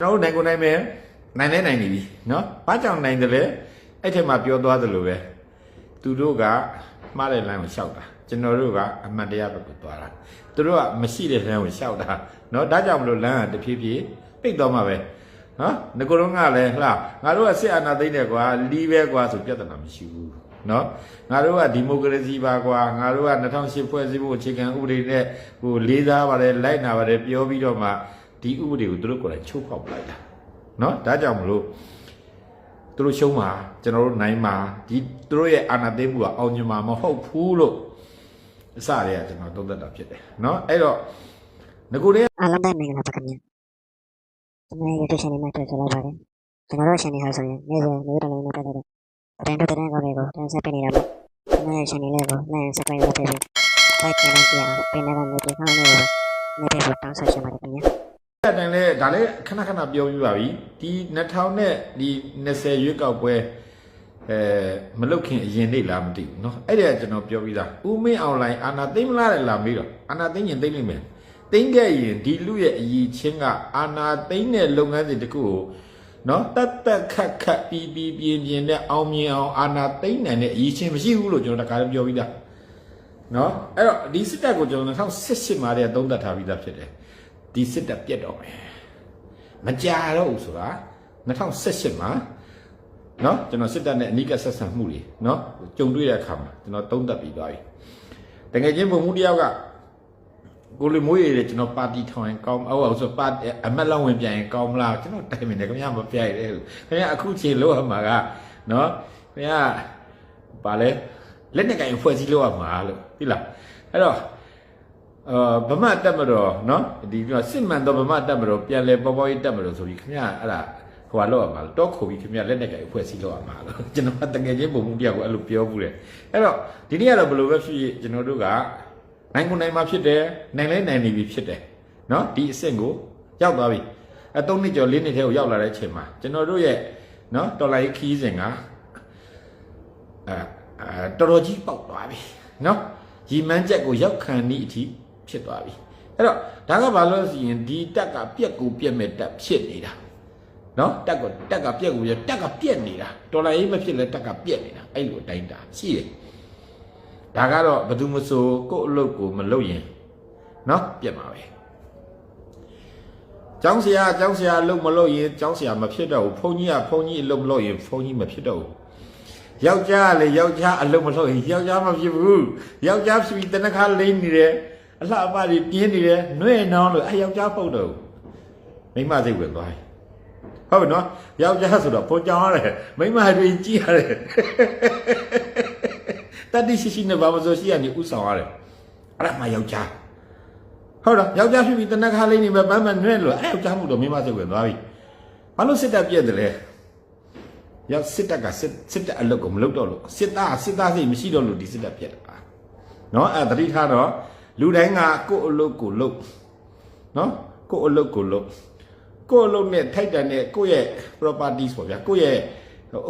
ကျွန်တော်တို့နိုင်ကိုနိုင်မယ်နိုင်လဲနိုင်နေပြီเนาะဘာကြောင့်နိုင်တယ်လဲအဲ့ထက်မှပြောသွားသလိုပဲသူတို့ကမှားတဲ့လမ်းကိုလျှောက်တာကျွန်တော်တို့ကအမှန်တရားဘက်ကိုသွားတာသူတို့ကမရှိတဲ့လမ်းကိုလျှောက်တာเนาะဒါကြောင့်မလို့လမ်းကတဖြည်းဖြည်းပိတ်သွားမှာပဲနော်ငကိုတော့ကလည်းဟလားငါတို့ကစစ်အာဏာသိမ်းတယ်ကွာလီးပဲကွာဆိုပြဿနာမရှိဘူးနော်ငါတို့ကဒီမိုကရေစီပါကွာငါတို့က2008ဖွဲ့စည်းဖို့အခြေခံဥပဒေနဲ့ဟိုလေးစားပါတယ်လိုက်နာပါတယ်ပြောပြီးတော့မှ ဒီဥပဒေကိုသူတို့ကိုယ်တိုင်ချိုးဖောက်ပလိုက်တာနော်ဒါကြောင့်မလို့သူတို့ရှုံးမှာကျွန်တော်တို့နိုင်မှာဒီသူတို့ရဲ့အာဏာသိမ်းမှုကအောင်မြင်မှာမဟုတ်ဘူးလို့အစတည်းကကျွန်တော်သုံးသပ်တာဖြစ်တယ်နော်အဲ့တော့ငကိုတဲ့အားလုံးပဲမင်္ဂလာပါခင်ဗျာကျွန်တော် YouTube channel မှာတွေ့ကြလိုက်ပါတယ်ကျွန်တော်တို့ channel ဟာဆိုရင်နေ့စဉ်နေ့တိုင်းနဲ့ပတ်သက်တဲ့တင်တူတဲ့ကောင်းတွေကိုတင်ဆက်ပေးနေတာပါကျွန်တော်ရဲ့ channel လေးကို like subscribe လုပ်ပေးပြီး like ချန်နယ်ကြည့်အောင်ပြင်နေတဲ့ notification လေးကိုနေ့တိုင်းတောင်းဆိုချင်ပါတယ်ခင်ဗျာ အဲ့တိုင်လဲဒါလည်းခဏခဏပြောပြပါပြီဒီ2000နဲ့ဒီ20ရွေးကောက်ပွဲအဲမလုတ်ခင်အရင်နေ့လားမသိဘူးเนาะအဲ့ဒါကကျွန်တော်ပြောပြီးသားဦးမင်းအွန်လိုင်းအာနာသိမ့်မလားတဲ့လာပြီးတော့အာနာသိမ့်ရင်သိမ့်လိမ့်မယ်သိမ့်ခဲ့ရင်ဒီလူရဲ့အည်ချင်းကအာနာသိမ့်တဲ့လုပ်ငန်းစဉ်တစ်ခုကိုเนาะတက်တက်ခတ်ခတ်ပြီးပြီးပြင်းပြင်းနဲ့အောင်မြင်အောင်အာနာသိမ့်နိုင်တဲ့အည်ချင်းမရှိဘူးလို့ကျွန်တော်တခါတည်းပြောပြီးသားနော်အဲ့တော့ဒီစစ်တပ်ကိုကျွန်တော်2018မှာတည်းကသုံးသပ်ထားပြီးသားဖြစ်တယ် ဒီစစ်တပ်ပြတ်တော့မယ်မကြာတော့ဘူးဆိုတာ2018မှာနော်ကျွန်တော်စစ်တပ်နဲ့အနိကဆက်ဆံမှုတွေနော်ကြုံတွေ့တဲ့အခါမှာကျွန်တော်သုံးသပ်ပြီးသွားပြီတကယ်ချင်းဘုံမှုတယောက်ကကိုလီမိုးရည်တဲ့ကျွန်တော်ပါတီထောင်ရင်ကောင်းအောက်ဆိုပါအမက်လောက်ဝင်ပြန်ရင်ကောင်းမလားကျွန်တော်တိုင်မင်တယ်ခင်ဗျာမပြိုက်တယ်ခင်ဗျာအခုချိန်လို့ရမှာကနော်ခင်ဗျာပါလဲလက်နဲ့ကင်ဖွဲ့စည်းလို့ရမှာလို့သိလားအဲ့တော့ အာဗမာတက်မတော်နော်ဒီပြောစစ်မှန်တော့ဗမာတက်မတော်ပြန်လဲပေါ်ပေါ်ရေးတက်မတော်ဆိုပြီးခင်ဗျာအဲ့ဒါဟိုကလောက်ရမှာတော့ခုပြီးခင်ဗျာလက်နဲ့ကြိုက်အဖွဲ့စည်းလောက်ရမှာလို့ကျွန်တော်တကယ်ချင်းပုံမှုတယောက်ကိုအဲ့လိုပြောဘူးတယ်အဲ့တော့ဒီနေ့ကတော့ဘယ်လိုပဲဖြစ်ဖြစ်ကျွန်တော်တို့ကနိုင်ကုန်နိုင်မှာဖြစ်တယ်နိုင်လဲနိုင်နေပြီဖြစ်တယ်နော်ဒီအဆင့်ကိုရောက်သွားပြီအဲ၃နှစ်ကျော်၄နှစ်ထဲကိုရောက်လာတဲ့အချိန်မှာကျွန်တော်တို့ရဲ့နော်တော်လိုက်ခီးစဉ်ကအဲတော်တော်ကြီးပေါက်သွားပြီနော်ရီမန်းချက်ကိုရောက်ခံသည့်အထိ ဖြစ်သွားပြီအဲ့တော့ဒါကဘာလို့ဆိုရင်ဒီတက်ကပြက်ကိုပြက်မဲ့တက်ဖြစ်နေတာနော်တက်ကတက်ကပြက်ကိုပြက်တက်ကပြက်နေတာတော်လိုင်းရေးမဖြစ်လဲတက်ကပြက်နေတာအဲ့လိုအတိုင်းတာရှိတယ်ဒါကတော့ဘသူမဆိုကို့အလုပ်ကိုမလုပ်ရင်နော်ပြက်မှာပဲကျောင်းဆရာကျောင်းဆရာအလုပ်မလုပ်ရင်ကျောင်းဆရာမဖြစ်တော့ဘူးဘုန်းကြီးကဘုန်းကြီးအလုပ်မလုပ်ရင်ဘုန်းကြီးမဖြစ်တော့ဘူးယောက်ျားကလည်းယောက်ျားအလုပ်မလုပ်ရင်ယောက်ျားမဖြစ်ဘူးယောက်ျားဖြစ်ပြီးတနခါလိမ့်နေတယ် အလှအပတွေပြင်းနေတယ်နှဲ့နှောင်းလို့အဲယောက်ျားပုတ်တော့မိမစိတ်ဝင်သွားတယ်ဟုတ်ပြီနော်ယောက်ျားဆိုတော့ပေါ်ကြောင်ရတယ်မိမတွေကြည့်ရတယ်တတိရှိရှိနဲ့ဘာမဆိုရှိရနေဥဆောင်ရတယ်အဲ့ဒါမှယောက်ျားဟုတ်တော့ယောက်ျားဖြစ်ပြီးတနက်ခါလေးနေပဲပန်းမနှဲ့လို့အဲ့ယောက်ျားမှုတော့မိမစိတ်ဝင်သွားပြီဘာလို့စစ်တပ်ပြက်တယ်လဲရောက်စစ်တပ်ကစစ်စစ်တပ်အလုပ်ကိုမလုပ်တော့လို့စစ်သားစစ်သားစိတ်မရှိတော့လို့ဒီစစ်တပ်ပြက်တာနော်အဲ့တတိထားတော့ လူတိုင်းကကိုယ့်အလုပ်ကိုလုပ်နော်ကိုယ့်အလုပ်ကိုလုပ်ကိုယ့်အလုပ်နဲ့ထိုက်တန်တဲ့ကိုယ့်ရဲ့ properties ပေါ့ဗျာကိုယ့်ရဲ့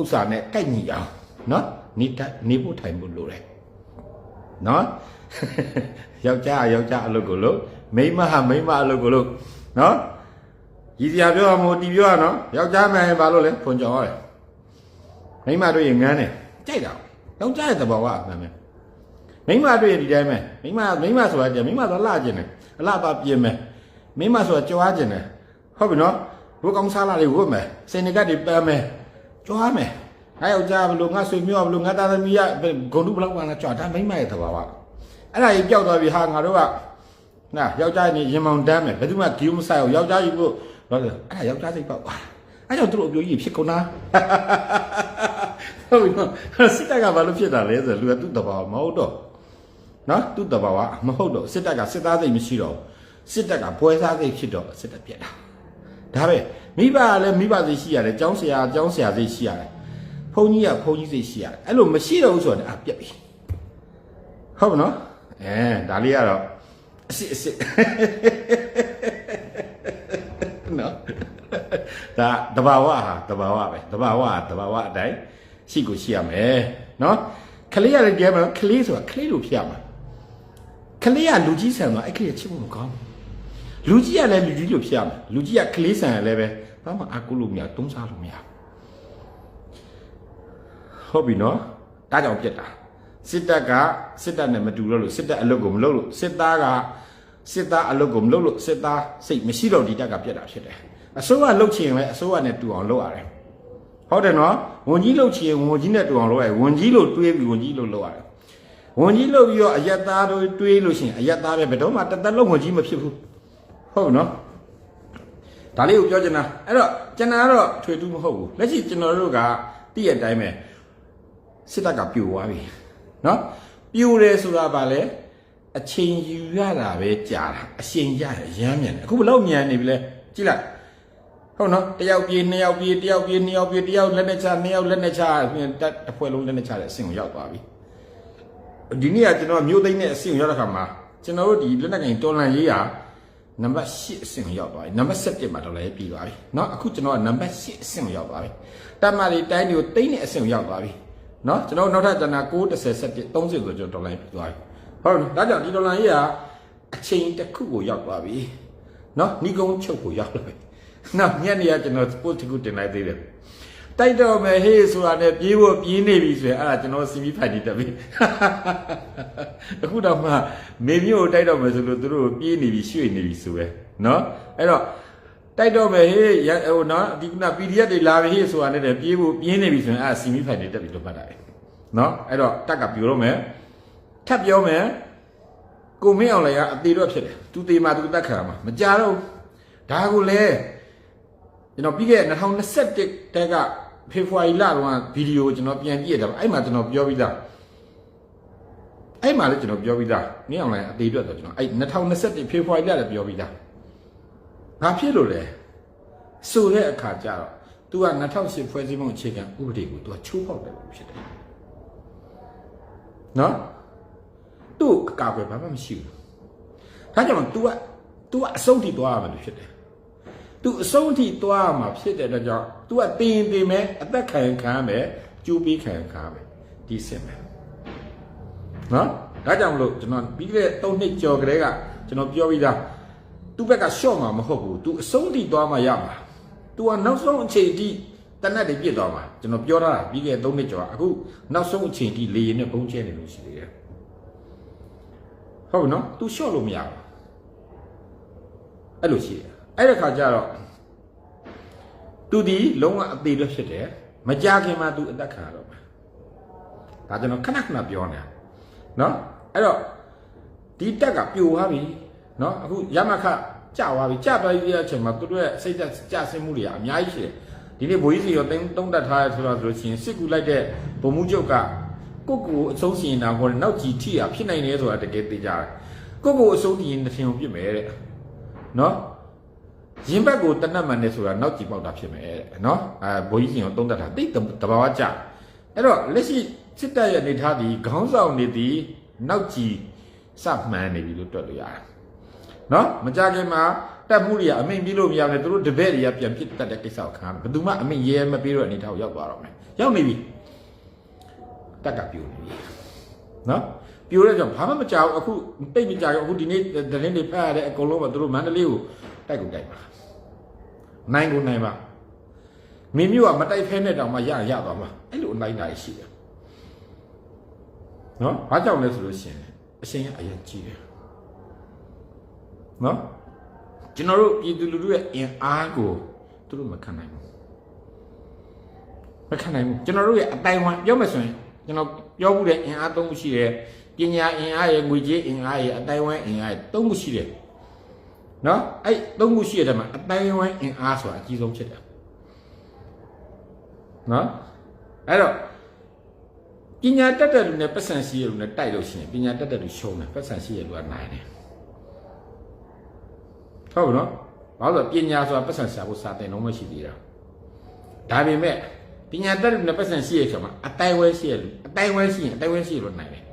ဥစ္စာနဲ့ကိုက်ညီအောင်နော်နေနေဖို့ထိုင်ဖို့လိုတယ်နော်ယောက်ျားယောက်ျားအလုပ်ကိုလုပ်မိန်းမဟာမိန်းမအလုပ်ကိုလုပ်နော်ရည်စရာပြောရမို့တီပြောရနော်ယောက်ျားမှန်ရင်ဘာလို့လဲဖွန်ကြော်ရတယ်မိန်းမတို့ရင်ငန်းတယ်ကြိုက်တာယောက်ျားရဲ့သဘောကအမှန်ပဲ မိမတို့ရင်ဒီတိုင်းပဲမိမမိမဆိုတာကြမိမဆိုတာလှကျင်တယ်အလှပါပြင်မယ်မိမဆိုတာကြွားကျင်တယ်ဟုတ်ပြီနော်ဘုကောင်းစားလာတွေဝတ်မယ်စင်နကတ်တွေပန်းမယ်ကြွားမယ်ငါယောက်ျားဘလို့ငါဆွေမျိုးဘလို့ငါသားသမီးရဂုံတုဘလောက်ကလာကြွားဒါမိမရဲ့သဘောကအဲ့ဒါကြီးပျောက်သွားပြီဟာငါတို့ကနာယောက်ျားနေရင်မောင်တမ်းမယ်ဘယ်သူမှဂီယူမဆိုင်ဘူးယောက်ျားကြီးဖို့တော့အဲ့ဒါယောက်ျားစိတ်ပေါက်သွားအဲ့ကြောင့်သူတို့အပြိုကြီးဖြစ်ကုန်တာဟုတ်ပြီနော်စစ်တပ်ကဘာလို့ဖြစ်တာလဲဆိုလူကသူ့တဘာဝမဟုတ်တော့ နော်သူ့တဘာဝမဟုတ်တော့စစ်တပ်ကစစ်သားစိတ်မရှိတော့စစ်တပ်ကဘွဲစားစိတ်ဖြစ်တော့စစ်တပ်ပြက်တာဒါပဲမိဘကလည်းမိဘစိတ်ရှိရတယ်ကျောင်းဆရာကျောင်းဆရာစိတ်ရှိရတယ်ဘုန်းကြီးကဘုန်းကြီးစိတ်ရှိရတယ်အဲ့လိုမရှိတော့ဘူးဆိုတော့အာပြက်ပြီဟုတ်ပါနော်အဲဒါလေးကတော့အစ်စ်အစ်စ်နော်ဒါတဘာဝဟာတဘာဝပဲတဘာဝဟာတဘာဝအတိုင်းရှိကိုရှိရမယ်နော်ခလေးရတယ်ကြဲမှာခလေးဆိုတာခလေးလိုဖြစ်ရမှာ ခလေးကလူကြီးဆန်တော့အဲ့ခလေးကချစ်ဖို့မကောင်းဘူးလူကြီးကလည်းလူကြီးလိုဖြစ်ရမှာလူကြီးကခလေးဆန်ရလည်းပဲဘာမှအကူလို့မရတုံးစားလို့မရဟုတ်ပြီနော်ဒါကြောင့်ပြက်တာစစ်တပ်ကစစ်တပ်နဲ့မတူတော့လို့စစ်တပ်အလုပ်ကိုမလုပ်လို့စစ်သားကစစ်သားအလုပ်ကိုမလုပ်လို့စစ်သားစိတ်မရှိတော့ဒီတပ်ကပြက်တာဖြစ်တယ်အစိုးရလှုပ်ချင်လဲအစိုးရနဲ့တူအောင်လုပ်ရတယ်ဟုတ်တယ်နော်ဝန်ကြီးလှုပ်ချင်ဝန်ကြီးနဲ့တူအောင်လုပ်ရတယ်ဝန်ကြီးလို့တွေးပြီးဝန်ကြီးလို့လုပ်ရတယ် ဝန်ကြီးလုပ်ပြီးတော့အယက်သားတို့တွေးလို့ရှိရင်အယက်သားပဲဘယ်တော့မှတသက်လုံးဝန်ကြီးမဖြစ်ဘူးဟုတ်နော်ဒါလေးကိုပြောချင်တာအဲ့တော့ကျွန်တော်ကတော့ထွေတူးမဟုတ်ဘူးလက်ရှိကျွန်တော်တို့ကတည့်ရတိုင်းပဲစစ်တပ်ကပြိုသွားပြီနော်ပြိုတယ်ဆိုတာဗာလဲအချိန်ယူရတာပဲကြာတာအချိန်ရရမ်းမြန်တယ်အခုဘလောက်မြန်နေပြီလဲကြည့်လိုက်ဟုတ်နော်တယောက်ပြေးနှစ်ယောက်ပြေးတယောက်ပြေးနှစ်ယောက်ပြေးတယောက်လက်နဲ့ချနှစ်ယောက်လက်နဲ့ချတစ်ဖွဲလုံးလက်နဲ့ချတဲ့အဆင့်ကိုရောက်သွားပြီ ဒီနေ့ကကျွန်တော်မြို့သိမ်းတဲ့အဆင့်ကိုရောက်တဲ့ခါမှာကျွန်တော်တို့ဒီလက်နက်ကင်တော်လန်ရေးရာ နံပါတ်8အဆင့်ကိုရောက်သွားပြီနံပါတ်7မှာတော့လည်းပြီးသွားပြီเนาะအခုကျွန်တော်ကနံပါတ်8အဆင့်ကိုရောက်သွားပြီတတ်မှလေးတိုင်းတွေကိုတိမ့်တဲ့အဆင့်ကိုရောက်သွားပြီเนาะကျွန်တော်နောက်ထပ်ကျန်တာ9 10 17 30ဆိုကျွန်တော်ဒေါ်လာပြီးသွားပြီဟုတ်တယ်ဒါကြောင့်ဒီဒေါ်လာကြီးကအချိန်တစ်ခုကိုရောက်သွားပြီเนาะနီကုန်းချုပ်ကိုရောက်လာပြီနောက်ညနေကကျွန်တော် sport တစ်ခုတင်လိုက်သေးတယ် တိုက်တော့မယ်ဟေးဆိုတာနဲ့ပြေးဖို့ပြေးနေပြီဆိုရင်အဲ့ဒါကျွန်တော် CV ဖိုင်တက်ပြီ အခုတော့မှမေမျိုးကိုတိုက်တော့မယ်ဆိုလို့သူတို့ကိုပြေးနေပြီရွှေ့နေပြီဆိုပဲเนาะအဲ့တော့တိုက်တော့မယ်ဟေးရဟိုနော်ဒီကန PDF တွေလာပြီဟေးဆိုတာနဲ့တည်းပြေးဖို့ပြင်းနေပြီဆိုရင်အဲ့ဒါ CV ဖိုင်တက်ပြီလို့မှတ်တာလေเนาะအဲ့တော့တက်ကပြိုတော့မယ်ထပ်ပြောမယ်ကိုမင်းအောင်လည်းကအသေးတော့ဖြစ်တယ်သူသေးမှသူတက်ခံမှာမကြတော့ဘူးဒါကိုလေကျွန်တော်ပြီးခဲ့တဲ့2021တက်က ဖေဖော်ဝါရီလတုန်းကဗီဒီယိုကျွန်တော်ပြန်ကြည့်ရတာအဲ့မှာကျွန်တော်ပြောပြီးသား အဲ့မှာလည်းကျွန်တော်ပြောပြီးသားမင်းအောင်လိုင်းအသေးပြတ်တော့ကျွန်တော်အဲ့2021ဖေဖော်ဝါရီလလည်းပြောပြီးသားဘာဖြစ်လို့လဲဆိုတဲ့အခါကျတော့ तू က2008ဖွဲ့စည်းပုံအခြေခံဥပဒေကို तू ကချိုးဖောက်တယ်လို့ဖြစ်တယ်နော်သူ့အကာအကွယ်ဘာမှမရှိဘူးဒါကြောင့် तू က तू ကအဆုံးထိသွားရမှာလို့ဖြစ်တယ် तू အဆုံးထိသွားရမှာဖြစ်တဲ့အတွက်ကြောင့် तू ကတင်တင်မဲ့အသက်ခံခံမယ်ကျူးပြီးခံခံမယ်ဒီစင်မယ် နော်ဒါကြောင့်မလို့ကျွန်တော်ပြီးခဲ့တဲ့၃နှစ်ကျော်ကလေးကကျွန်တော်ပြောပြီးသားသူ့ဘက်ကရှော့မှာမဟုတ်ဘူး तू အဆုံးထိသွားမှရမှာ तू ကနောက်ဆုံးအချိန်ထိတနက်တွေပြစ်သွားမှာကျွန်တော်ပြောထားတာပြီးခဲ့တဲ့၃နှစ်ကျော်ကအခုနောက်ဆုံးအချိန်ထိလေရင်နဲ့ပုံကျဲနေလို့ရှိသေးတယ်ဟုတ်နော် तू ရှော့လို့မရဘူးအဲ့လိုရှိတယ် အဲ့ဒီခါကျတော့ तू ဒီလုံးဝအသေးလွတ်ဖြစ်တယ်မကြခင်မှာ तू အသက်ခံရတော့မှာဒါကျွန်တော်ခဏခဏပြောနေတာနော်အဲ့တော့ဒီတက်ကပြိုသွားပြီနော်အခုရမခကြသွားပြီကြသွားပြီတဲ့အချိန်မှာသူတို့ရဲ့စိတ်သက်ကြဆင်းမှုတွေကအများကြီးရှိတယ်ဒီနေ့ဘိုးကြီးစီရောတုံးတုံးတက်ထားရဆိုတော့ဆိုလို့ရှိရင်စစ်ကူလိုက်တဲ့ဗိုလ်မှူးချုပ်ကကိုယ့်ကိုယ်အဆုံးစီရင်တာဟောနောက်ကြည့်ထိရဖြစ်နိုင်တယ်ဆိုတာတကယ်သိကြတယ်ကိုယ့်ကိုယ်အဆုံးတည်ရင်တစ်ထင်ကိုပြစ်မယ်တဲ့နော် ရင်ဘက်ကိုတနတ်မှန်နေဆိုတာနောက်ကြည့်ပေါက်တာဖြစ်မယ်တဲ့နော်အဲဘိုးကြီးစီရောတုံးတက်တာတိတ်တဘာဝကြအဲ့တော့လက်ရှိစစ်တပ်ရဲ့အနေထားဒီခေါင်းဆောင်နေသည်နောက်ကြည့်စမှန်နေပြီလို့တွက်လို့ရတယ်နော်မကြခင်မှာတက်မှုတွေကအမိန်ပြီးလို့မရဘူးလေသူတို့တပည့်တွေကပြန်ဖြစ်တတ်တဲ့ကိစ္စကိုခံရတယ်ဘယ်သူမှအမိန်ရဲရဲမပြီးတော့အနေထားကိုရောက်သွားတော့မယ်ရောက်နေပြီတက်ကပြိုနေပြီနော်ပြိုတဲ့ကြောင့်ဘာမှမကြောက်အခုတိတ်မကြောက်အခုဒီနေ့သတင်းတွေဖတ်ရတဲ့အကုန်လုံးကသူတို့မန္တလေးကိုတိုက်ကိုတိုက်ပါ နိုင်ကိုနိုင်ပါမင်းမျိုးကမတိုက်ဖဲနဲ့တောင်မှရရသွားမှာအဲ့လိုနိုင်တာရှိတယ်နော်ဘာကြောင့်လဲဆိုလို့ရှိရင်အရှင်ကအရင်ကြီးတယ်နော်ကျွန်တော်တို့ပြည်သူလူထုရဲ့အင်အားကိုသူတို့မခံနိုင်ဘူးမခံနိုင်ဘူးကျွန်တော်တို့ရဲ့အတိုင်ဝမ်ပြောမယ်ဆိုရင်ကျွန်တော်ပြောမှုတဲ့အင်အားသုံးခုရှိတယ်ပညာအင်အားရဲ့ငွေကြေးအင်အားရဲ့အတိုင်ဝမ်အင်အားရဲ့သုံးခုရှိတယ် နော်အဲ့သုံးခုရှိရတဲ့မှာအတိုင်ဝမ်အင်အားဆိုတာအကြီးဆုံးဖြစ်တယ်နော်အဲ့တော့ပညာတတ်တဲ့လူနဲ့ပတ်စံရှိရလူနဲ့တိုက်လို့ရှိရင်ပညာတတ်တဲ့လူရှုံးတယ်ပတ်စံရှိရလူကနိုင်တယ်ဟုတ်ပါနော်ဘာလို့လဲပညာဆိုတာပတ်စံရှာဖို့စာသင်တော့မရှိသေးတာဒါပေမဲ့ပညာတတ်တဲ့လူနဲ့ပတ်စံရှိရဆိုမှအတိုင်ဝဲရှိရလူအတိုင်ဝဲရှိရင်အတိုင်ဝဲရှိရလူနိုင်တယ်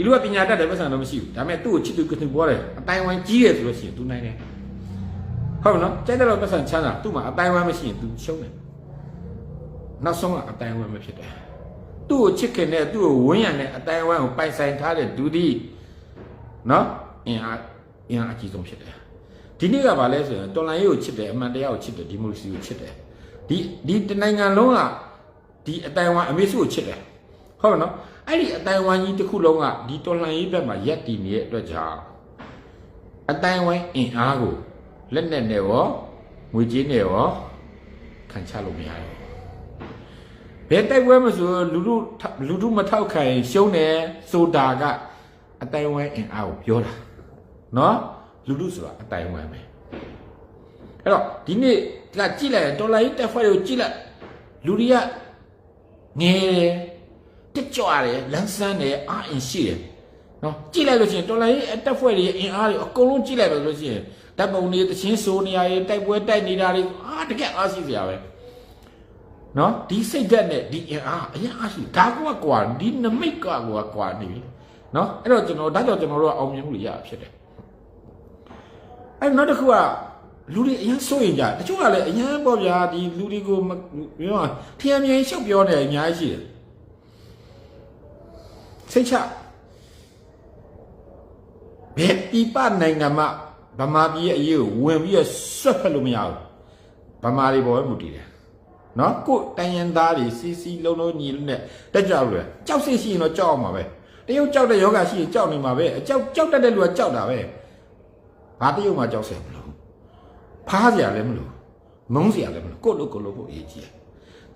ဒီလူကပညာတတ်တယ်ပတ်စံတော့မရှိဘူးဒါပေမဲ့သူ့ကိုချစ်သူကသူပေါ်တယ်အတိုင်ဝဲကြီးရဆိုလို့ရှိရင် तू နိုင်တယ်ဟုတ်ပါနော်ကြိုက်တဲ့လောက်ပတ်စံချမ်းသာသူ့မှာအတိုင်ဝဲမရှိရင် तू ရှုံးတယ်နောက်ဆုံးကအတိုင်ဝဲမဖြစ်တယ်သူ့ကိုချစ်ခင်တဲ့သူ့ကိုဝန်းရံတဲ့အတိုင်းအဝိုင်းကိုပိုင်ဆိုင်ထားတဲ့ဒူဒီနော်အင်အားအင်အားအကြီးဆုံးဖြစ်တယ်ဒီနေ့ကဘာလဲဆိုရင်တော်လိုင်းရေးကိုချစ်တယ်အမှန်တရားကိုချစ်တယ်ဒီမိုကရေစီကိုချစ်တယ်ဒီဒီတနိုင်ငံလုံးကဒီအတိုင်ဝမ်အမေစုကိုချစ်တယ်ဟုတ်နော် အဲ့ဒီအတိုင်ဝမ်ကြီးတစ်ခုလုံးကဒီတော်လိုင်းရေးဘက်မှာရက်တည်နေတဲ့အတွက်ကြောင့်အတိုင်ဝမ်အင်အားကိုလက်နဲ့နဲ့ရောငွေကြေးနဲ့ရောခံချလို့မရဘူးဘယ်တိုက်ပွဲမဆိုလူလူလူလူမထောက်ခံရင်ရှုံးတယ်ဆိုတာကအတိုင်ဝမ်အင်အားကိုပြောတာနော်လူလူဆိုတာအတိုင်ဝမ်ပဲအဲ့တော့ဒီနေ့ကကြည့်လိုက်ရင်ဒေါ်လာကြီးတက်ဖွဲ့ကိုကြည့်လိုက်လူတွေကငယ်တယ် တက်ကြွတယ်လန်းဆန်းတယ်အားအင်ရှိတယ်နော်ကြည့်လိုက်လို့ရှိရင်ဒေါ်လာကြီးတက်ဖွဲ့တွေအင်အားတွေအကုန်လုံးကြည့်လိုက်ပါလို့ရှိရင်ဓာတ်ပုံတွေတချင်းဆိုနေရရင်တိုက်ပွဲတိုက်နေတာတွေအာတကယ်အားရှိစရာပဲနော်ဒီစိတ်ဓာတ်နဲ့ဒီအင်အားအရင်အားရှိဒါကကွာဒီနမိတ်ကကွာကွာနေပြီနော်အဲ့တော့ကျွန်တော်ဒါကြောင့်ကျွန်တော်တို့ကအောင်မြင်မှုတွေရဖြစ်တယ်အဲ့နောက်တစ်ခုကလူတွေအရင်စိုးရင်ကြတချို့ကလည်းအရင်ပေါ့ဗျာဒီလူတွေကိုမပြောထျံမြိုင်ရှုပ်ပြောနေအများကြီးရှိတယ် စိတ်ချဘယ်ပြပနိုင်ငံမှာဗမာပြည်ရဲ့အရေးကိုဝင်ပြီးဆွတ်ဖက်လို့မရဘူးဗမာတွေပေါ်ပဲမူတည်တယ်နော်ကိုယ်တိုင်ရင်သားတွေစီစီလုံးလုံးညီလုံးနဲ့တက်ကြလို့ကြောက်စိတ်ရှိရင်တော့ကြောက်အောင်ပါပဲတရုတ်ကြောက်တဲ့ယောဂရှိရင်ကြောက်နေမှာပဲအကြောက်ကြောက်တတ်တဲ့လူကကြောက်တာပဲဘာတရုတ်မှကြောက်စရာမလိုဖားစရာလည်းမလိုမုန်းစရာလည်းမလိုကိုယ့်လိုကိုယ့်လိုဖို့အရေးကြီးတယ်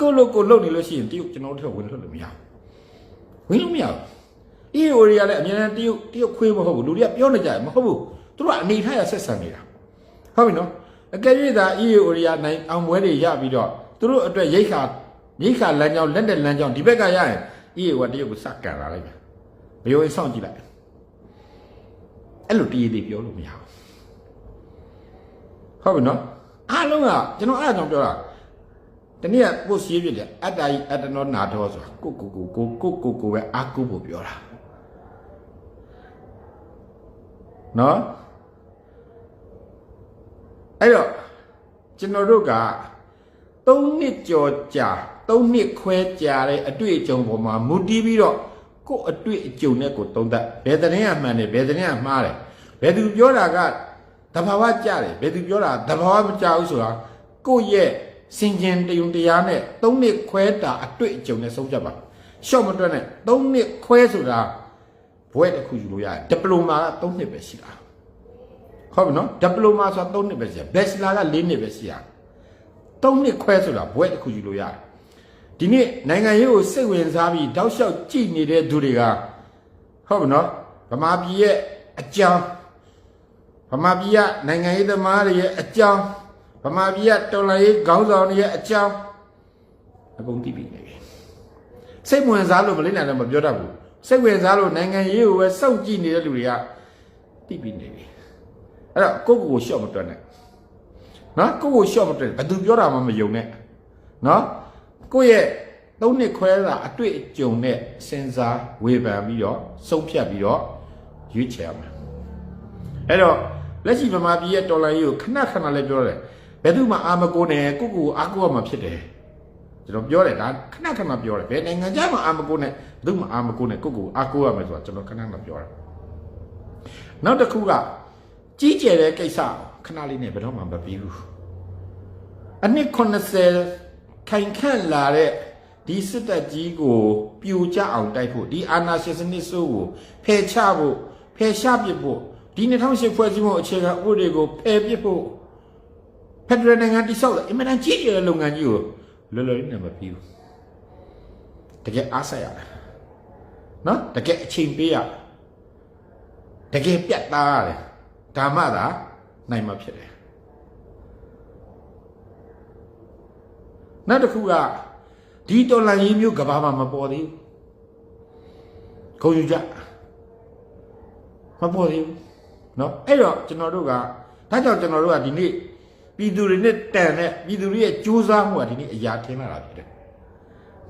ကိုယ့်လိုကိုယ်လုပ်နေလို့ရှိရင်တရုတ်ကျွန်တော်တို့ထက်ဝင်ထွက်လို့မရဘူးဝင်လို့မရဘူး အေးဟိုတွေကလည်းအများနဲ့တရုတ်တရုတ်ခွေးမဟုတ်ဘူးလူတွေကပြောနေကြတယ်မဟုတ်ဘူးသူတို့ကအနေထားရဆက်ဆံနေတာဟုတ်ပြီနော်အကယ်၍သာအေးဟိုတွေကနိုင်အောင်ပွဲတွေရပြီးတော့သူတို့အတွက်ရိတ်ခါရိတ်ခါလမ်းကြောင်းလက်တဲ့လမ်းကြောင်းဒီဘက်ကရရင်အေးဟိုကတရုတ်ကိုစကန်လာလိုက်မယ်ဘယ်လိုစောင့်ကြည့်လိုက်အဲ့လိုတည်တည်ပြောလို့မရဘူးဟုတ်ပြီနော်အားလုံးကကျွန်တော်အဲ့ဒါကြောင့်ပြောတာတနည်းကပို့စီးပြတယ်အတ္တကြီးအတ္တနောနာတော်ဆိုတာကိုကိုကိုကိုကိုကိုကိုပဲအာကုဖို့ပြောတာ နော်အဲ့တော့ကျွန်တော်တို့က၃နှစ်ကြော်ကြာ၃နှစ်ခွဲကြာတဲ့အတွေ့အကြုံပေါ်မှာမူတည်ပြီးတော့ကိုယ့်အတွေ့အကြုံနဲ့ကိုယ်သုံးသပ်ဘယ်သတင်းကမှန်တယ်ဘယ်သတင်းကမှားတယ်ဘယ်သူပြောတာကတဘာဝကြတယ်ဘယ်သူပြောတာတဘာဝမကြဘူးဆိုတာကိုယ့်ရဲ့စင်ကျင်တယုံတရားနဲ့၃နှစ်ခွဲတာအတွေ့အကြုံနဲ့ဆုံးဖြတ်ပါရှော့မတွက်နဲ့၃နှစ်ခွဲဆိုတာ ဘွဲတစ်ခုယူလို့ရတယ်ဒီပလိုမာက၃နှစ်ပဲရှိတာဟုတ်ပြီနော်ဒီပလိုမာဆိုတာ၃နှစ်ပဲရှိတာဘက်ချလာက၄နှစ်ပဲရှိတာ၃နှစ်ခွဲဆိုတာဘွဲတစ်ခုယူလို့ရတယ်ဒီနေ့နိုင်ငံရေးကိုစိတ်ဝင်စားပြီးတောက်လျှောက်ကြည့်နေတဲ့သူတွေကဟုတ်ပြီနော်ဗမာပြည်ရဲ့အကြောင်းဗမာပြည်ကနိုင်ငံရေးသမားတွေရဲ့အကြောင်းဗမာပြည်ကတော်လှန်ရေးခေါင်းဆောင်တွေရဲ့အကြောင်းအကုန်သိပြီနေပြီစိတ်ဝင်စားလို့မလေးနိုင်လည်းမပြောတတ်ဘူး စိတ်ဝင်စားလို့နိုင်ငံရေးကိုပဲစောင့်ကြည့်နေတဲ့လူတွေကသိပြီနေပြီအဲ့တော့ကိုယ့်ကိုယ်ကိုရှော့မတွက်နဲ့နော်ကိုယ့်ကိုယ်ရှော့မတွက်ဘယ်သူပြောတာမှမယုံနဲ့နော်ကိုယ့်ရဲ့သုံးနှစ်ခွဲတာအတွေ့အကြုံနဲ့စဉ်းစားဝေဖန်ပြီးတော့ဆုံးဖြတ်ပြီးတော့ရွေးချယ်ရမယ်အဲ့တော့လက်ရှိဗမာပြည်ရဲ့တော်လိုင်းကြီးကိုခဏခဏလည်းပြောတယ်ဘယ်သူမှအာမကိုနဲ့ကိုကိုကိုအာကိုရမှာဖြစ်တယ် ကျွန်တော်ပြောတယ်ဒါခဏခဏပြောတယ်ဘယ်နိုင်ငံခြားမှာအာမကိုနဲ့ဘယ်သူမှအာမကိုနဲ့ကိုကိုကိုအာကိုရမယ်ဆိုတာကျွန်တော်ခဏခဏပြောတယ်နောက်တစ်ခုကကြီးကျယ်တဲ့ကိစ္စခဏလေးနဲ့ဘယ်တော့မှမပြီးဘူးအနှစ်80ခိုင်ခန့်လာတဲ့ဒီစစ်တပ်ကြီးကိုပြိုကျအောင်တိုက်ဖို့ဒီအာဏာရှင်စနစ်ဆိုးကိုဖယ်ချဖို့ဖယ်ရှားပစ်ဖို့ဒီ2008ဖွဲ့စည်းမှုအခြေခံဥပဒေကိုဖယ်ပစ်ဖို့ဖက်ဒရယ်နိုင်ငံတိဆောက်တဲ့အင်မတန်ကြီးကျယ်တဲ့လုပ်ငန်းကြီးကို လွယ်လွယ်လေးနဲ့မပြီးဘူးတကယ်အားဆက်ရတယ်နော်တကယ်အချိန်ပေးရတယ်တကယ်ပြတ်သားရတယ်ဒါမှသာနိုင်မှာဖြစ်တယ်နောက်တစ်ခုကဒီတော်လန်ရေးမျိုးကဘာမှမပေါ်သေးဘူးခုံယူကြမပေါ်သေးဘူးเนาะအဲ့တော့ကျွန်တော်တို့ကဒါကြောင့်ကျွန်တော်တို့ကဒီနေ့ ပြည်သူတွေနဲ့တန်တဲ့ပြည်သူတွေရဲ့ကြိုးစားမှုကဒီနေ့အရာထင်လာတာဖြစ်တယ်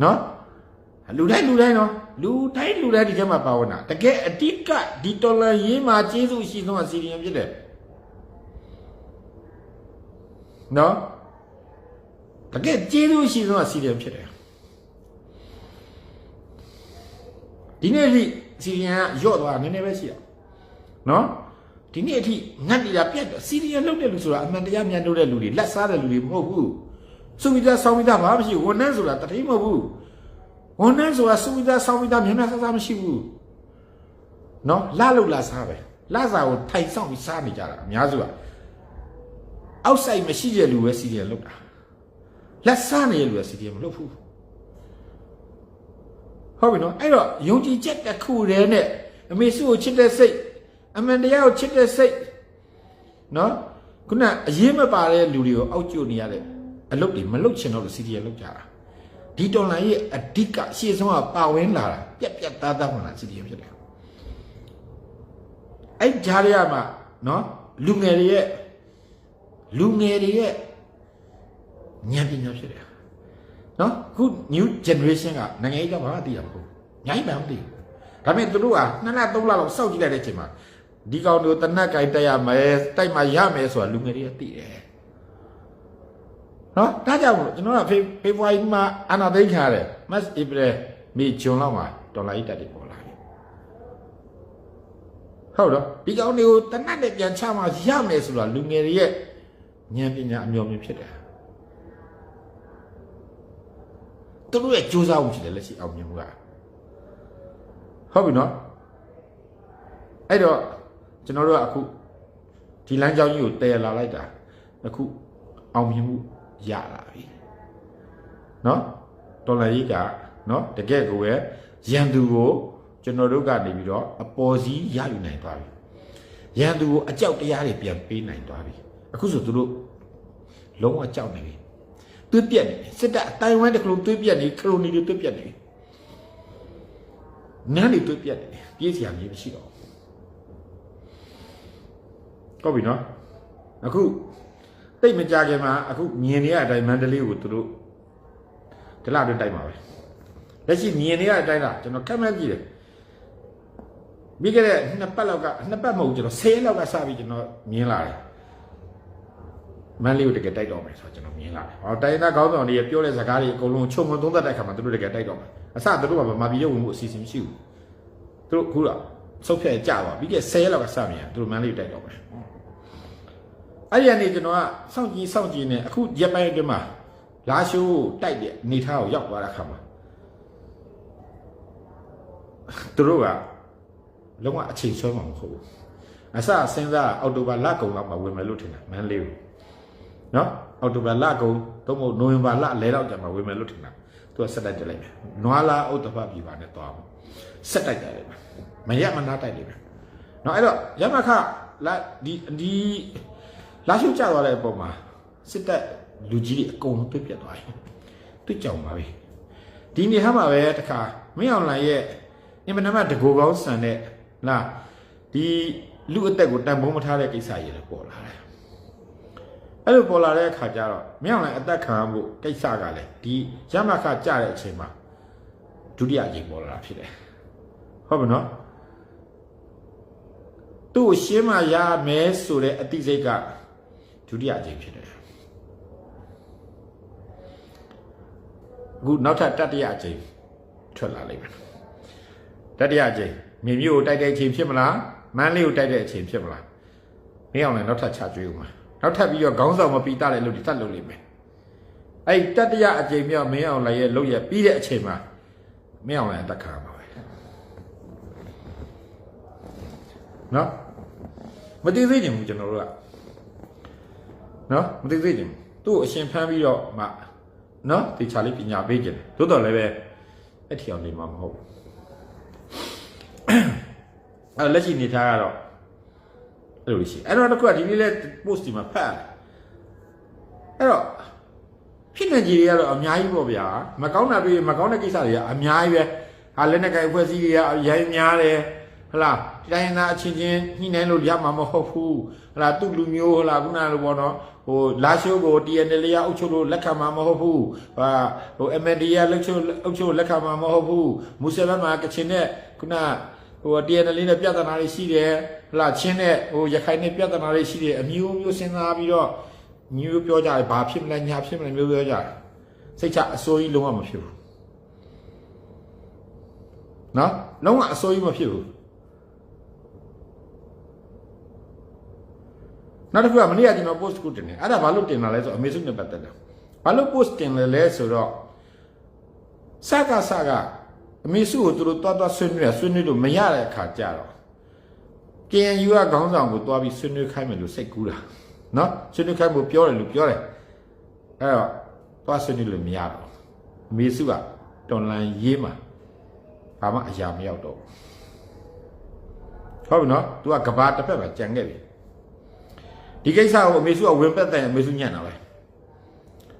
နော်လူတိုင်းလူတိုင်းနော်လူတိုင်းလူတိုင်းဒီချက်မှာပါဝင်တာတကယ်အတိကဒီတော်လန်ရေးမှာကျေးဇူးအရှိဆုံးအစီအရင်ဖြစ်တယ်နော်တကယ်ကျေးဇူးအရှိဆုံးအစီအရင်ဖြစ်တယ်ဒီနေ့ဒီစီရင်ကရော့သွားတာနည်းနည်းပဲရှိတာနော် ဒီနေ့အထိငတ်နေတာပြတ်တယ်စီရီယယ်လုပ်တဲ့လူဆိုတာအမှန်တရားမြန်လို့တဲ့လူတွေလက်စားတဲ့လူတွေမဟုတ်ဘူးစုမိသားဆောင်းမိသားဘာမှမရှိဘူးဝန်ထမ်းဆိုတာတတိမဟုတ်ဘူးဝန်ထမ်းဆိုတာစုမိသားဆောင်းမိသားမြန်မြန်ဆဆမရှိဘူးနော်လာလို့လာစားပဲလာစားကိုထိုင်ဆောင်ပြီးစားနေကြတာအများစုကအောက်ဆိုင်မရှိတဲ့လူပဲစီရီယယ်လုပ်တာလက်စားနေတဲ့လူကစီရီယယ်မလုပ်ဘူးဟုတ်ပြီနော်အဲ့တော့ယုံကြည်ချက်တစ်ခုတည်းနဲ့အမေစုကိုချစ်တဲ့စိတ် အမှန်တရားကိုချစ်တဲ့စိတ်နော်ခုနအရေးမပါတဲ့လူတွေကိုအောက်ကျနေရတဲ့အလုပ်တွေမလုပ်ချင်တော့လို့စီရီယယ်လုပ်ကြတာဒီတော်လိုင်းရဲ့အဓိကရှေ့ဆုံးကပါဝင်လာတာပြက်ပြက်သားသားဝင်လာစီရီယယ်ဖြစ်တယ်အဲ့ဂျားရရမှာနော်လူငယ်တွေရဲ့လူငယ်တွေရဲ့ဉာဏ်ပညာဖြစ်တယ်နော်ခု new generation ကနိုင်ငံရေးကြောင့်ဘာမှသိရမှာမဟုတ်ဘူးညာကြီးမှမသိဘူးဒါပေမဲ့သူတို့ကနှစ်လသုံးလလောက်စောင့်ကြည့်လိုက်တဲ့အချိန်မှာ ဒီကောင်တို့တနက်ကြိုင်တက်ရမယ်တိုက်မှရမယ်ဆိုတာလူငယ်တွေကသိတယ်နော်ဒါကြောင့်မို့ကျွန်တော်ကဖေဖေဖော်ဝါရီမှာအနာသိမ်းခါတယ်မတ်ဧပြီမေဂျွန်လောက်မှာဒေါ်လာကြီးတက်တယ်ပေါ်လာပြီဟုတ်တော့ဒီကောင်တွေကိုတနက်နဲ့ပြန်ချမှရမယ်ဆိုတာလူငယ်တွေရဲ့ဉာဏ်ပညာအမျိုးမျိုးဖြစ်တယ်သူတို့ရဲ့ကြိုးစားမှုရှိတယ်လက်ရှိအောင်မြင်မှုကဟုတ်ပြီနော်အဲ့တော့ ကျွန်တော်တို့ကအခုဒီလမ်းကြောင်းကြီးကိုတည်လာလိုက်တာအခုအောင်မြင်မှုရလာပြီနော်တော်လာကြီးကနော်တကယ်ကိုပဲရန်သူကိုကျွန်တော်တို့ကနေပြီးတော့အပေါ်စီးရယူနိုင်သွားပြီရန်သူကိုအကြောက်တရားတွေပြန်ပေးနိုင်သွားပြီအခုဆိုသူတို့လုံးဝကြောက်နေပြီသွေးပြက်နေတယ်စစ်တပ်အတိုင်းဝိုင်းတစ်ခလုံးသွေးပြက်နေခရိုနီတွေသွေးပြက်နေနန်းတွေသွေးပြက်နေတယ်ပြေးစရာမျိုးမရှိတော့ဘူး ဟုတ်ပြီနော်အခုတိတ်မကြခင်မှာအခုမြင်နေရတဲ့အတိုင်းမန္တလေးကိုသူတို့ဒီလအတွင်းတိုက်မှာပဲလက်ရှိမြင်နေရတဲ့အတိုင်းလားကျွန်တော်ကတ်မှန်းကြည့်တယ်ပြီးခဲ့တဲ့နှစ်ပတ်လောက်ကနှစ်ပတ်မဟုတ်ဘူးကျွန်တော်10လောက်ကစပြီးကျွန်တော်မြင်လာတယ်မန်လေးကိုတကယ်တိုက်တော့မယ်ဆိုတော့ကျွန်တော်မြင်လာတယ်။ဟောတိုင်းသားကောင်းဆောင်တွေပြောတဲ့စကားတွေအကုန်လုံးချုံမသုံးသက်တဲ့အခါမှာသူတို့တကယ်တိုက်တော့မယ်။အစသူတို့ကဗမာပြည်ရုပ်ဝင်မှုအစီအစဉ်မရှိဘူး။သူတို့ခုတော့ဆုတ်ဖြတ်ကြပါပြီးခဲ့10ရက်လောက်ကစမြင်သူတို့မန်လေးကိုတိုက်တော့မယ်။ အဲ့ဒီကနေကျွန်တော်ကစောင့်ကြည့်စောင့်ကြည့်နေအခုရက်ပိုင်းအတွင်းမှာလာရှိုးတိုက်တဲ့အနေထားကိုရောက်သွားတဲ့အခါမှာသူတို့ကလုံးဝအချိန်ဆွဲမှာမဟုတ်ဘူး။အစစဉ်းစားအောက်တိုဘာလကုန်လောက်မှာဝင်မယ်လို့ထင်တာမန်လေးကိုနော်အောက်တိုဘာလကုန်တော့မဟုတ်နိုဝင်ဘာလလဲတော့ကြာမှာဝင်မယ်လို့ထင်တာသူကဆက်တိုက်တက်လိုက်မယ်နွားလာဥတ္တဖပြည်ပါနဲ့တွားမယ်ဆက်တိုက်တယ်မရမနာတိုက်လိမ့်မယ်နော်အဲ့တော့ရမခလာဒီဒီ လာရှုကြသွားတဲ့အပေါ်မှာစစ်တပ်လူကြီးတွေအကုန်လုံးပြတ်ပြတ်သွားတယ်တွေ့ကြောင်ပါပဲဒီနေဟာမှာပဲတခါမင်းအောင်လှိုင်ရဲ့အင်မတန်မှတကူကောင်းဆန်တဲ့လာဒီလူအသက်ကိုတန်ဖိုးမထားတဲ့ကိစ္စကြီးလည်းပေါ်လာတယ်အဲ့လိုပေါ်လာတဲ့အခါကျတော့မင်းအောင်လည်းအသက်ခံရဖို့ကိစ္စကလည်းဒီရမခကြတဲ့အချိန်မှာဒုတိယအချိန်ပေါ်လာတာဖြစ်တယ်ဟုတ်ပြီနော်သူ့ကိုရှင်းမရမယ်ဆိုတဲ့အတိစိတ်က ဒုတိယအချိန်ဖြစ်တယ်အခုနောက်ထပ်တတိယအချိန်ထွက်လာလိမ့်မယ်တတိယအချိန်မြေမျိုးကိုတိုက်တဲ့အချိန်ဖြစ်မလားမန်းလေးကိုတိုက်တဲ့အချိန်ဖြစ်မလားမင်းအောင်လည်းနောက်ထပ်ချကြွေးဦးမှာနောက်ထပ်ပြီးတော့ခေါင်းဆောင်မပီတာတဲ့လူတွေတတ်လုပ်လိမ့်မယ်အဲ့တတရအကြိမ်မြောက်မင်းအောင်လည်းရဲ့လုပ်ရပြီးတဲ့အချိန်မှာမင်းအောင်လည်းအသက်ခံရမှာပဲနော်မသိသေးကြဘူးကျွန်တော်တို့က နော်မသိသေးကြဘူးသူ့ကိုအရှင်ဖမ်းပြီးတော့မှနော်တေချာလေးပညာပေးကြတယ်သို့တော်လည်းပဲအဲ့ထီအောင်နေမှာမဟုတ်ဘူးအဲ့လက်ရှိနေထားကတော့အဲ့လိုရှိအဲ့တော့တစ်ခုကဒီနေ့လဲ post ဒီမှာဖတ်ရတယ်အဲ့တော့ဖြစ်နေကြီးတွေကတော့အများကြီးပေါ့ဗျာမကောင်းတာတွေ့ရင်မကောင်းတဲ့ကိစ္စတွေကအများကြီးပဲဟာလက်နဲ့ကိုင်အဖွဲ့အစည်းတွေကရိုင်းများတယ် ဟလားတိုင်းသားအချင်းချင်းညှိနှိုင်းလို့ရမှာမဟုတ်ဘူးဟလားသူ့လူမျိုးဟလားခုနလိုပေါ့နော်ဟိုလာရှိုးကို TNL ရအုပ်ချုပ်လို့လက်ခံမှာမဟုတ်ဘူးဟာဟို MND ရလက်ချုပ်အုပ်ချုပ်လက်ခံမှာမဟုတ်ဘူးမူဆလမကချင်နဲ့ခုနဟို TNL နဲ့ပြဿနာတွေရှိတယ်ဟလာချင်းနဲ့ဟိုရခိုင်နဲ့ပြဿနာတွေရှိတယ်အမျိုးမျိုးစဉ်းစားပြီးတော့မျိုးပြောကြတယ်ဘာဖြစ်မလဲညာဖြစ်မလဲမျိုးပြောကြတယ်စိတ်ချအစိုးကြီးလုံးဝမဖြစ်ဘူးနော်လုံးဝအစိုးကြီးမဖြစ်ဘူး နောက်တစ်ခုကမနေ့ကကျွန်တော် post ကိုတင်တယ်အဲ့ဒါဘာလို့တင်လာလဲဆိုတော့အမေစုနဲ့ပတ်သက်တာဘာလို့ post တင်လဲလဲဆိုတော့စကားစကားအမေစုကိုသူတို့တွားတွားဆွေးနွေးရဆွေးနွေးလို့မရတဲ့အခါကြတော့ KNU ကခေါင်းဆောင်ကိုတွားပြီးဆွေးနွေးခိုင်းမယ်လို့စိတ်ကူးတာနော်ဆွေးနွေးခိုင်းဖို့ပြောတယ်လို့ပြောတယ်အဲ့တော့တွားဆွေးနွေးလို့မရတော့အမေစုကတော်လန်ရေးမှာဘာမှအရာမရောက်တော့ဘူးဟုတ်ပြီနော် तू ကကဘာတစ်ဖက်မှာကြံခဲ့ပြီ ဒီကိစ္စကိုအမေစုကဝင်ပက်တဲ့အမေစုညံ့တာပဲ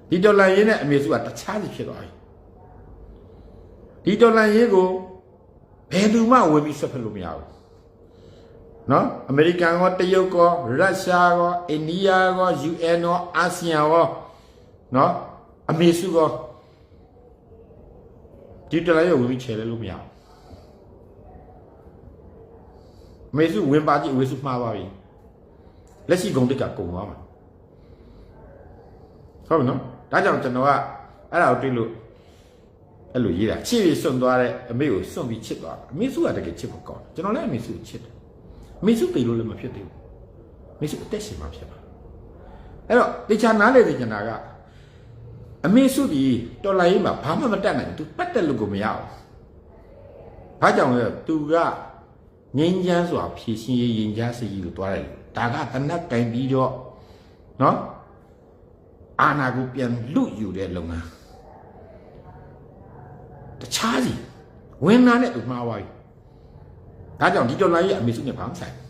ဒီဒေါ်လာရင်းနဲ့အမေစုကတခြားစီဖြစ်သွားပြီဒီဒေါ်လာရင်းကိုဘယ်သူမှဝင်ပြီးဆက်ဖက်လို့မရဘူးနော်အမေရိကန်ရောတရုတ်ရောရုရှားရောအိန္ဒိယရော UN ရောအာဆီယံရောနော်အမေစုရောဒီဒေါ်လာရင်းကိုဝင်ပြီးချေလဲလို့မရဘူးအမေစုဝင်ပါကြည့်အမေစုမှားပါပြီ လက်ရှိဂုံတက်ကကုံသွားမှာဟုတ်ပြီနော်ဒါကြောင့်ကျွန်တော်ကအဲ့ဒါကိုတွေ့လို့အဲ့လိုရေးတာချစ်ပြီးစွန့်သွားတဲ့အမေကိုစွန့်ပြီးချစ်သွားတာအမေစုကတကယ်ချစ်ဖို့ကောင်းတယ်ကျွန်တော်လည်းအမေစုကိုချစ်တယ်အမေစုတည်လို့လည်းမဖြစ်သေးဘူးအမေစုအသက်ရှင်မှဖြစ်မှာအဲ့တော့တေချာနားလေသိကျင်တာကအမေစုဒီတော်လိုင်းမှာဘာမှမတတ်နိုင်ဘူး तू ပတ်တက်လို့ကိုမရဘူးဘာကြောင့်လဲ तू ကငင်းချမ်းစွာဖြည့်ရှင်းရေးရင်ကြားစီကြီးကိုတွားတယ် ဒါကတနက်ကင်ပြီးတော့နော်အာနာကိုပြန်လူယူတဲ့လုပ်ငန်းတခြားစီဝင်လာတဲ့သူမှားသွားပြီဒါကြောင့်ဒီတော်လိုင်းရဲ့အမေစုနဲ့ဘာမှမဆိုင်ဘူး